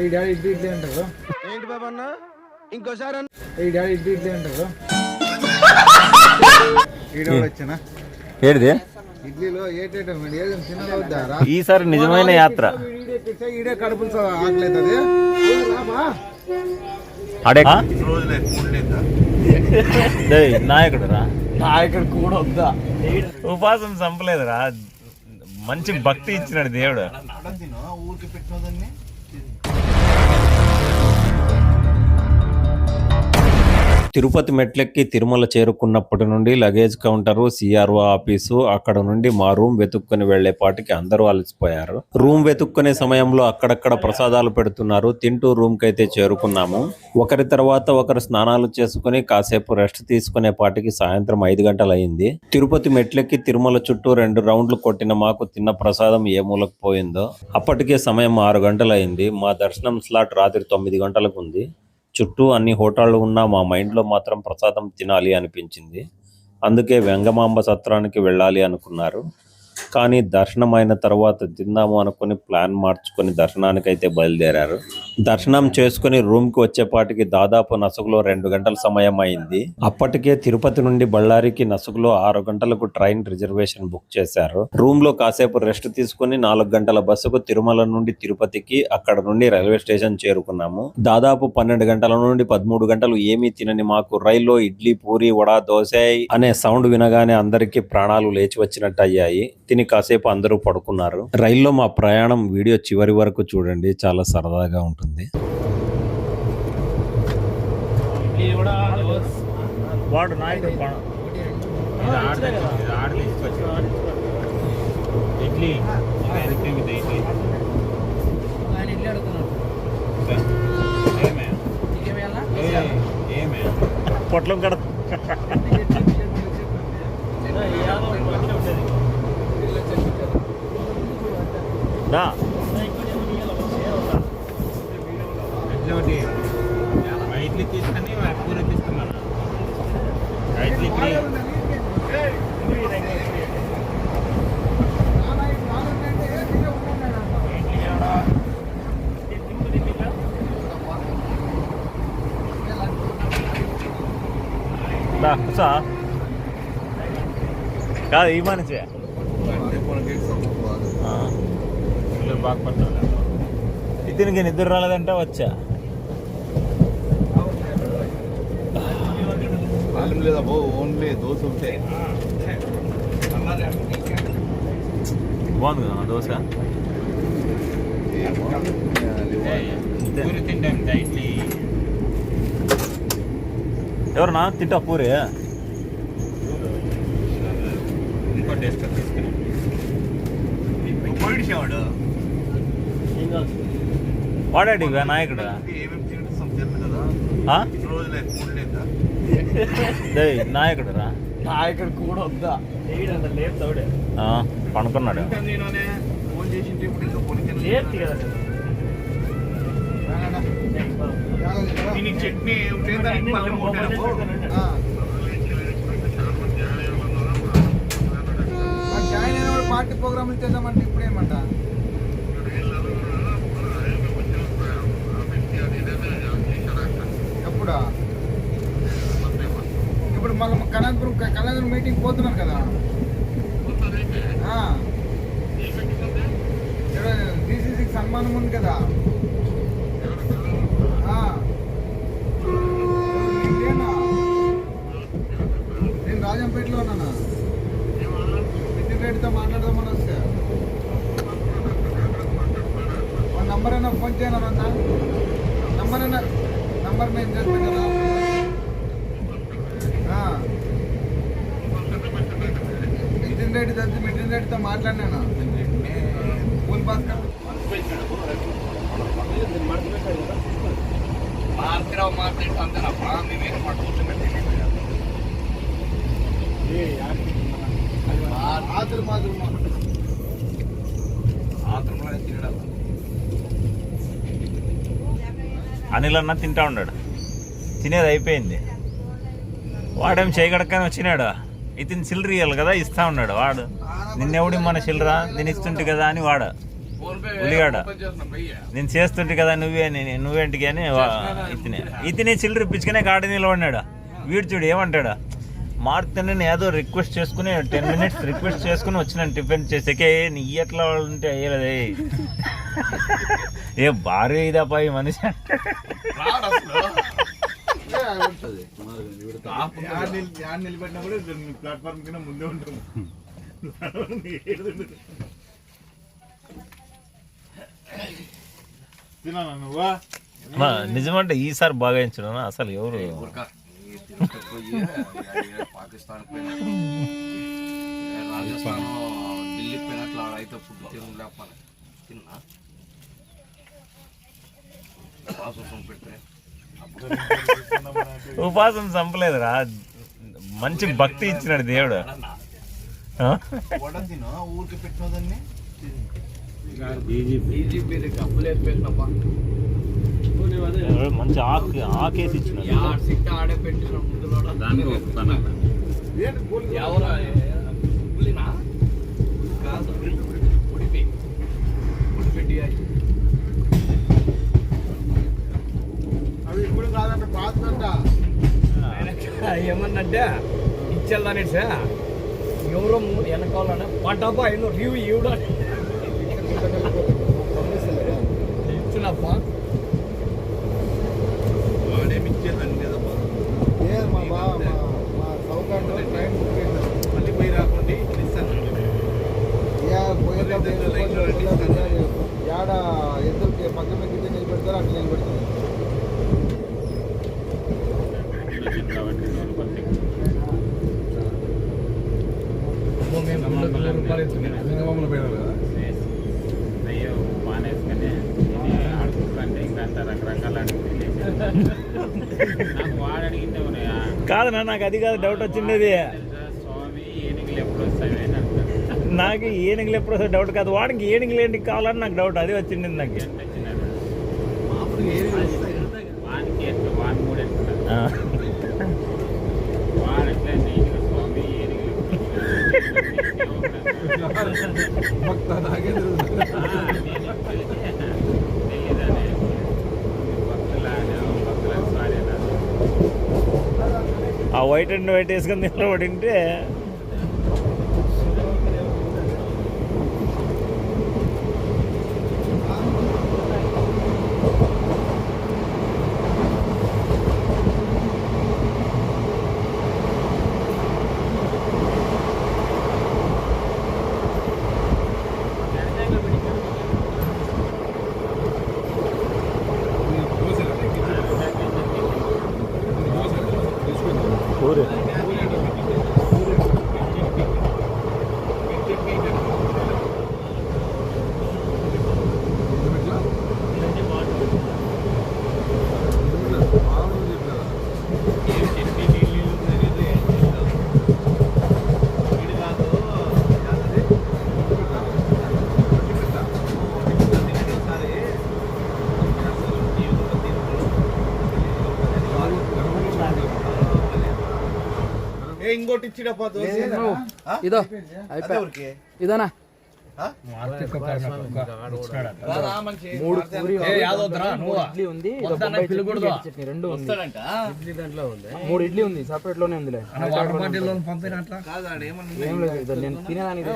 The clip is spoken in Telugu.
ఈ డాడీ ఇడ్లీ ఇడ్లీ అంటారు ఏంటి బాబు అన్న? ఇంకోసారి ఈ డాడీ ఇడ్లీ ఇడ్లీ అంటారు ఈడ వచ్చానా? ఏడిది? ఇడ్లీలో ఏటేటం ఏదో తినడం వద్దారా ఈసారి నిజమైన యాత్ర. ఈడే తెచ్చా, ఈడే కడుపులు ఆకలేదు అడే నాయకుడు రా. నాయకుడు కూడా వద్దా? ఉపాసం చంపలేదురా. మంచి భక్తి ఇచ్చినాడు దేవుడు. ఊరికి పెట్టినదాన్ని? తిరుపతి మెట్లెక్కి తిరుమల చేరుకున్నప్పటి నుండి లగేజ్ కౌంటరు సిఆర్ఓ ఆఫీసు అక్కడ నుండి మా రూమ్ వెతుక్కుని వెళ్ళేపాటికి అందరూ అలసిపోయారు. రూమ్ వెతుక్కునే సమయంలో అక్కడక్కడ ప్రసాదాలు పెడుతున్నారు. తింటూ రూమ్ కైతే చేరుకున్నాము. ఒకరి తర్వాత ఒకరు స్నానాలు చేసుకుని కాసేపు రెస్ట్ తీసుకునే పాటికి సాయంత్రం ఐదు గంటలు అయింది తిరుపతి మెట్లెక్కి తిరుమల చుట్టూ రెండు రౌండ్లు కొట్టిన మాకు తిన్న ప్రసాదం ఏ మూలకు పోయిందో అప్పటికే సమయం ఆరు గంటలు అయింది మా దర్శనం స్లాట్ రాత్రి తొమ్మిది గంటలకు ఉంది. చుట్టూ అన్ని హోటళ్ళు ఉన్నా మా మైండ్లో మాత్రం ప్రసాదం తినాలి అనిపించింది. అందుకే వెంగమాంబ సత్రానికి వెళ్ళాలి అనుకున్నారు. కానీ దర్శనం అయిన తర్వాత తిందాము అనుకుని ప్లాన్ మార్చుకొని దర్శనానికైతే బయలుదేరారు. దర్శనం చేసుకుని రూమ్కి వచ్చేపాటికి దాదాపు నసుగులో రెండు గంటల సమయం అయింది. అప్పటికే తిరుపతి నుండి బళ్ళారికి నసుగులో ఆరు గంటలకు ట్రైన్ రిజర్వేషన్ బుక్ చేశారు. రూమ్లో కాసేపు రెస్ట్ తీసుకుని నాలుగు గంటల బస్సుకు తిరుమల నుండి తిరుపతికి అక్కడ నుండి రైల్వే స్టేషన్ చేరుకున్నాము. దాదాపు పన్నెండు గంటల నుండి పదమూడు గంటలు ఏమీ తినని మాకు రైల్లో ఇడ్లీ పూరి వడ దోశ అనే సౌండ్ వినగానే అందరికీ ప్రాణాలు లేచి వచ్చినట్టు అయ్యాయి. తిని కాసేపు అందరూ పడుకున్నారు. రైల్లో మా ప్రయాణం వీడియో చివరి వరకు చూడండి చాలా సరదాగా ఉంటుంది. వాడు నాయుడు. ఇడ్లీ పొట్లం కడ దా ఇడ్లీ తీసుకొని పూరి తీసుకున్నాను ఇడ్లీకి కాదు ఈ మనిషి. బాగా పట్టాలి ఇతనికి నిద్ర రాలేదంటే వచ్చా. తాలిం లేదా బో ఓన్లీ దోశ ఉంటే. బాగుంది కదా దోశ? తింటాం ఇడ్లీ. ఎవరన్నా? తింటా పూరి. వాడాడు ఇక నాయకుడు. నాయకుడు రా నాయకుడు కూడా వద్దా? ఆ, పనుకున్నాడు. నేనే ఫోన్ చేసి దీనికి చట్నీ మళ్ళీ జాయిన్ అయిన పార్టీ ప్రోగ్రామ్ చేద్దామంటే ఇప్పుడు ఏమంట ఎప్పుడా? ఇప్పుడు మళ్ళీ కనకపురం కనకపురం మీటింగ్ పోతున్నారు కదా. డీసీసీకి సన్మానం ఉంది కదా. ఒక నంబర్ అయినా ఫోన్ చేయను అన్న నంబర్ అయినా నంబర్ నేను చేస్తాను కదా ఆ. నితిన్ రెడ్డి తగ్గి నితిన్ రెడ్డితో మాట్లాడినాను ఫోన్ భాస్కర్ మార్కెరావు మార్కెట్ అంతేనప్పా మేమేం ఆతురు మాత్రం ఆతురంలో తినడం అనిల్ అన్న తింటా ఉన్నాడు. తినేది అయిపోయింది. వాడేం చేయగడకని వచ్చినాడు. ఇతను చిల్లర ఇవ్వాలి కదా ఇస్తా ఉన్నాడు వాడు. నిన్నెవడి మన చిల్లర? నేను ఇస్తుంటే కదా అని వాడు. ఉల్లిగడ్డ నేను చేస్తుంటే కదా నువ్వే నేను నువ్వేంటి అని ఇతనే. ఇతనే చిల్లర ఇప్పించుకునే గాడి నిలబడినాడు వీడు చూడు ఏమంటాడు? మార్కుతే నేను ఏదో రిక్వెస్ట్ చేసుకుని టెన్ మినిట్స్ రిక్వెస్ట్ చేసుకుని వచ్చినాను టిఫిన్ చేసేకే. నీ ఎట్లా ఉంటే అయ్యలేదే. ఏ భారీ ఇదప్పా ఈ మనిషి? నిలబెట్టినా కూడా ప్లాట్ఫామ్ కింద ముందే ఉంటాము తినా నువ్వా నిజమంటే ఈసారి బాగా ఇచ్చాడు అసలు ఎవరు? పాకిస్తాన్ రాజస్థాన్ ఢిల్లీ పోయినట్లు అట్లా అయితే ఫుడ్ తిని తిన్నా? ఉపాసం చంపలేదురా. మంచి భక్తి ఇచ్చినాడు దేవుడు. ఆ? ఊరికి పెట్టినదాన్ని? మంచి ఆకు ఆకేసి ఇచ్చినాడు. ఆడ పెట్టిన ముందులో దాంట్లో వస్తాను ఏంటి కూలి ఎవరు పులినా కాదు ఉడిపి ఉడిపెట్టి అవి ఇప్పుడు కాదంట పాతంట ఏమన్నంటే ఇచ్చేదాని ఎవరో వెనకాలనే పడ్డప్ప ఎన్నో రివ్యూ ఇవ్వడం ఇచ్చినప్ప ఏ మా బా మా మా సౌకర్యంలో ట్రైన్ బుక్ చేశారు మళ్ళీ పోయి రాకుండా ఇక్కడ ఇస్తాను యా పోయేటప్పుడు ఏం పోయిందో యాడ ఎద్దులకి పక్కన గిట్ట నిలబెడతారు అట్లా నిలబెడతారు కాబట్టి నూనె పత్తి. అయ్యో మానేసుకొని ఇది ఆడుకుంటుంటే అడిగి నాకు అది కాదు డౌట్ వచ్చిండేది. తెలుసా స్వామి ఏనుగులు ఎప్పుడు వస్తాయి అని అంటారు నాకు ఏనుగులు ఎప్పుడు వస్తే డౌట్ కాదు. వాడికి ఏనుగులు ఏంటి కావాలని నాకు డౌట్ అది వచ్చింది నాకు. ఆ వైట్ అండ్ వైట్ వేసుకొని నిలబడింటే ఉంటే ఊరు ఏ ఇంకోటి ఇచ్చిడప్పా దోశ ఇదో ఇదనా? మూడు పూరి ఇడ్లీ ఉంది ఉంది ఉంది? సపరేట్లోనే నేను తినేదానికి.